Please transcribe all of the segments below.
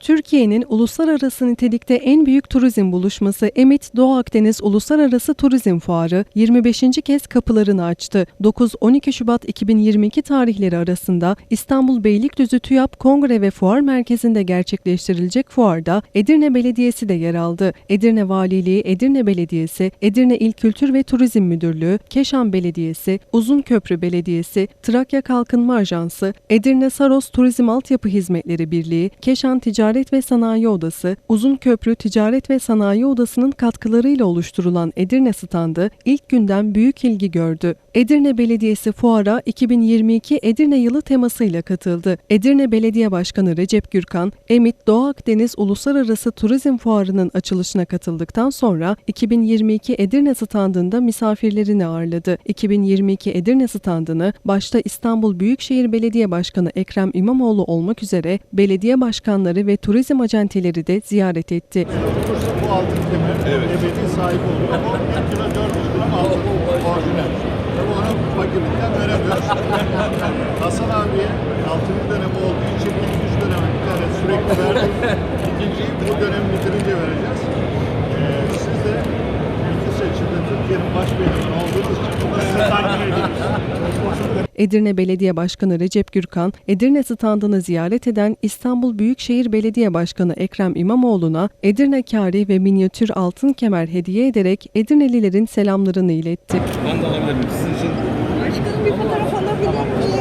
Türkiye'nin uluslararası nitelikte en büyük turizm buluşması Emit Doğu Akdeniz Uluslararası Turizm Fuarı 25. kez kapılarını açtı. 9-12 Şubat 2022 tarihleri arasında İstanbul Beylikdüzü TÜYAP Kongre ve Fuar Merkezi'nde gerçekleştirilecek fuarda Edirne Belediyesi de yer aldı. Edirne Valiliği, Edirne Belediyesi, Edirne İl Kültür ve Turizm Müdürlüğü, Keşan Belediyesi, Uzunköprü Belediyesi, Trakya Kalkınma Ajansı, Edirne Saros Turizm Altyapı Hizmetleri Birliği, Keşan Ticaret ve Sanayi Odası, Uzunköprü Ticaret ve Sanayi Odası'nın katkılarıyla oluşturulan Edirne standı ilk günden büyük ilgi gördü. Edirne Belediyesi fuara 2022 Edirne Yılı temasıyla katıldı. Edirne Belediye Başkanı Recep Gürkan, Emit Doğu Akdeniz Uluslararası Turizm Fuarı'nın açılışına katıldıktan sonra 2022 Edirne standında misafirlerini ağırladı. 2022 Edirne standını başta İstanbul Büyükşehir Belediye Başkanı Ekrem İmamoğlu olmak üzere belediye başkanları ve turizm acenteleri de ziyaret etti. Olursa bu altın kemer evet. ebedi sahip oluyor. Ama 1 kilo 400 gram altın orijinal. Tabii ona fakirlikten veremiyoruz. Hasan abiye altıncı dönemi olduğu için ilk üç döneme bir tane sürekli verdik. İkinciyi bu dönem bitirince vereceğiz. Ee, siz de ülke seçimde Türkiye'nin baş olduğunuz için bunu size takdir ediyoruz. Edirne Belediye Başkanı Recep Gürkan, Edirne standını ziyaret eden İstanbul Büyükşehir Belediye Başkanı Ekrem İmamoğlu'na Edirne Kari ve minyatür altın kemer hediye ederek Edirnelilerin selamlarını iletti. Ben de alabilir miyim? Sizin için Başkanım bir fotoğraf alabilir miyim?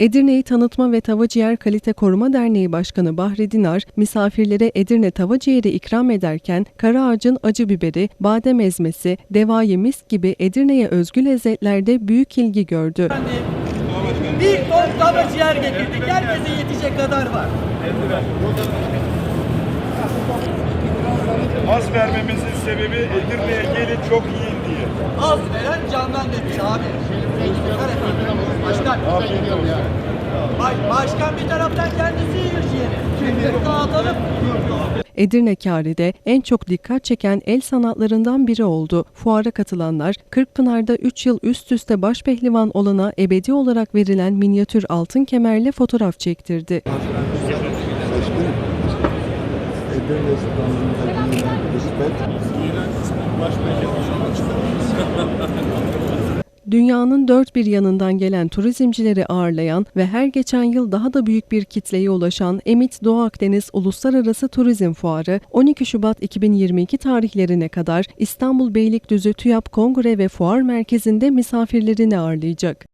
Edirne'yi Tanıtma ve Tava Ciğer Kalite Koruma Derneği Başkanı Bahri Dinar, misafirlere Edirne tava ciğeri ikram ederken kara ağacın acı biberi, badem ezmesi, devayı mis gibi Edirne'ye özgü lezzetlerde büyük ilgi gördü. Bir ton tava ciğer getirdik. Herkese yetecek kadar var. Az vermemizin sebebi Edirne'ye gelin çok yiyin diye. Az veren candan demiş abi. Başkan. Baş, başkan bir taraftan kendisi. Şimdi dağıtalım. Edirne Kari'de en çok dikkat çeken el sanatlarından biri oldu. Fuara katılanlar, Kırkpınar'da 3 yıl üst üste baş pehlivan olana ebedi olarak verilen minyatür altın kemerle fotoğraf çektirdi. Edirne. Dünyanın dört bir yanından gelen turizmcileri ağırlayan ve her geçen yıl daha da büyük bir kitleye ulaşan Emit Doğu Akdeniz Uluslararası Turizm Fuarı 12 Şubat 2022 tarihlerine kadar İstanbul Beylikdüzü TÜYAP Kongre ve Fuar Merkezi'nde misafirlerini ağırlayacak.